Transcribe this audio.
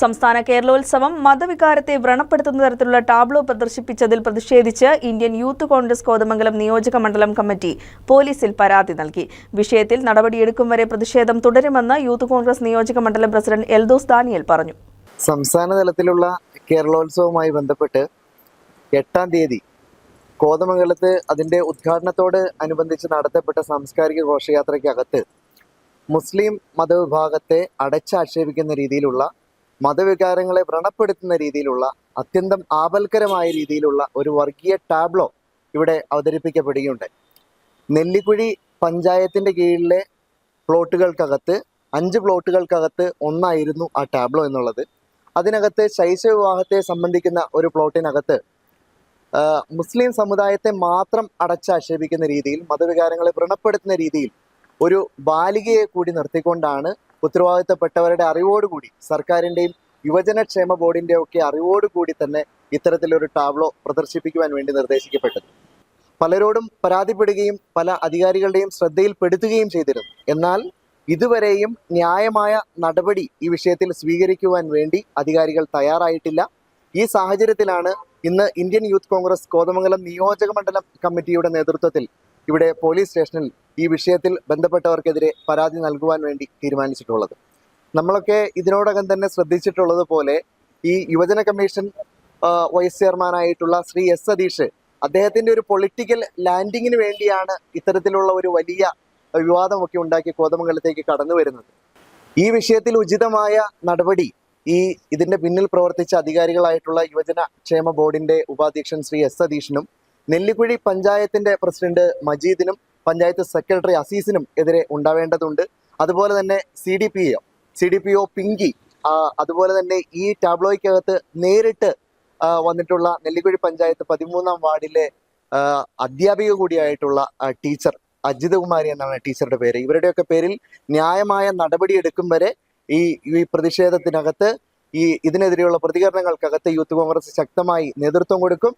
സംസ്ഥാന കേരളോത്സവം മതവികാരത്തെ വ്രണപ്പെടുത്തുന്ന തരത്തിലുള്ള ടാബ്ലോ പ്രദർശിപ്പിച്ചതിൽ പ്രതിഷേധിച്ച് ഇന്ത്യൻ യൂത്ത് കോൺഗ്രസ് കോതമംഗലം നിയോജക മണ്ഡലം കമ്മിറ്റി പോലീസിൽ പരാതി നൽകി. വിഷയത്തിൽ നടപടിയെടുക്കും വരെ പ്രതിഷേധം തുടരുമെന്ന് യൂത്ത് കോൺഗ്രസ് നിയോജക മണ്ഡലം പ്രസിഡന്റ് എൽദോസ് ദാനിയൽ പറഞ്ഞു. സംസ്ഥാന തലത്തിലുള്ള കേരളോത്സവവുമായി ബന്ധപ്പെട്ട് എട്ടാം തീയതി കോതമംഗലത്ത് അതിന്റെ ഉദ്ഘാടനത്തോട് അനുബന്ധിച്ച് നടത്തപ്പെട്ട സാംസ്കാരിക ഘോഷയാത്രയ്ക്കകത്ത് മുസ്ലിം മതവിഭാഗത്തെ അടച്ചാക്ഷേപിക്കുന്ന രീതിയിലുള്ള മതവികാരങ്ങളെ വ്രണപ്പെടുത്തുന്ന രീതിയിലുള്ള അത്യന്തം ആപൽക്കരമായ രീതിയിലുള്ള ഒരു വർഗീയ ടാബ്ലോ ഇവിടെ അവതരിപ്പിക്കപ്പെടുകയുണ്ട്. നെല്ലിക്കുഴി പഞ്ചായത്തിന്റെ കീഴിലെ പ്ലോട്ടുകൾക്കകത്ത് അഞ്ച് പ്ലോട്ടുകൾക്കകത്ത് ഒന്നായിരുന്നു ആ ടാബ്ലോ എന്നുള്ളത്. അതിനകത്ത് ശൈശവ വിവാഹത്തെ സംബന്ധിക്കുന്ന ഒരു പ്ലോട്ടിനകത്ത് മുസ്ലിം സമുദായത്തെ മാത്രം അടച്ചാക്ഷേപിക്കുന്ന രീതിയിൽ മതവികാരങ്ങളെ വ്രണപ്പെടുത്തുന്ന രീതിയിൽ ഒരു ബാലികയെ കൂടി നിർത്തിക്കൊണ്ടാണ് ഉത്തരവാദിത്തപ്പെട്ടവരുടെ അറിവോടുകൂടി സർക്കാരിന്റെയും യുവജനക്ഷേമ ബോർഡിന്റെ ഒക്കെ അറിവോടുകൂടി തന്നെ ഇത്തരത്തിലൊരു ടാബ്ലോ പ്രദർശിപ്പിക്കുവാൻ വേണ്ടി നിർദ്ദേശിക്കപ്പെട്ടത്. പലരോടും പരാതിപ്പെടുകയും പല അധികാരികളുടെയും ശ്രദ്ധയിൽപ്പെടുത്തുകയും ചെയ്തിരുന്നു. എന്നാൽ ഇതുവരെയും ന്യായമായ നടപടി ഈ വിഷയത്തിൽ സ്വീകരിക്കുവാൻ വേണ്ടി അധികാരികൾ തയ്യാറായിട്ടില്ല. ഈ സാഹചര്യത്തിലാണ് ഇന്ന് ഇന്ത്യൻ യൂത്ത് കോൺഗ്രസ് കോതമംഗലം നിയോജക മണ്ഡലം കമ്മിറ്റിയുടെ നേതൃത്വത്തിൽ ഇവിടെ പോലീസ് സ്റ്റേഷനിൽ ഈ വിഷയത്തിൽ ബന്ധപ്പെട്ടവർക്കെതിരെ പരാതി നൽകുവാൻ വേണ്ടി തീരുമാനിച്ചിട്ടുള്ളത്. നമ്മളൊക്കെ ഇതിനോടകം തന്നെ ശ്രദ്ധിച്ചിട്ടുള്ളത് പോലെ ഈ യുവജന കമ്മീഷൻ വൈസ് ചെയർമാനായിട്ടുള്ള ശ്രീ എസ് സതീഷ് അദ്ദേഹത്തിന്റെ ഒരു പൊളിറ്റിക്കൽ ലാൻഡിങ്ങിന് വേണ്ടിയാണ് ഇത്തരത്തിലുള്ള ഒരു വലിയ വിവാദമൊക്കെ ഉണ്ടാക്കി കോതമംഗലത്തേക്ക് കടന്നു വരുന്നത്. ഈ വിഷയത്തിൽ ഉചിതമായ നടപടി ഈ ഇതിന്റെ പിന്നിൽ പ്രവർത്തിച്ച അധികാരികളായിട്ടുള്ള യുവജന ക്ഷേമ ബോർഡിന്റെ ഉപാധ്യക്ഷൻ ശ്രീ എസ് സതീഷിനും നെല്ലിക്കുഴി പഞ്ചായത്തിന്റെ പ്രസിഡന്റ് മജീദിനും പഞ്ചായത്ത് സെക്രട്ടറി അസീസിനും എതിരെ ഉണ്ടാവേണ്ടതുണ്ട്. അതുപോലെ തന്നെ C D P O C D P O Pinky അതുപോലെ തന്നെ ഈ ടാബ്ലോയ്ക്കകത്ത് നേരിട്ട് വന്നിട്ടുള്ള നെല്ലിക്കുഴി പഞ്ചായത്ത് പതിമൂന്നാം വാർഡിലെ അധ്യാപിക കൂടിയായിട്ടുള്ള ടീച്ചർ അജിത് കുമാരി എന്നാണ് ടീച്ചറുടെ പേര്. ഇവരുടെയൊക്കെ പേരിൽ ന്യായമായ നടപടി എടുക്കും വരെ ഈ ഈ പ്രതിഷേധത്തിനകത്ത് ഈ ഇതിനെതിരെയുള്ള പ്രതികരണങ്ങൾക്കകത്ത് യൂത്ത് കോൺഗ്രസ് ശക്തമായി നേതൃത്വം കൊടുക്കും.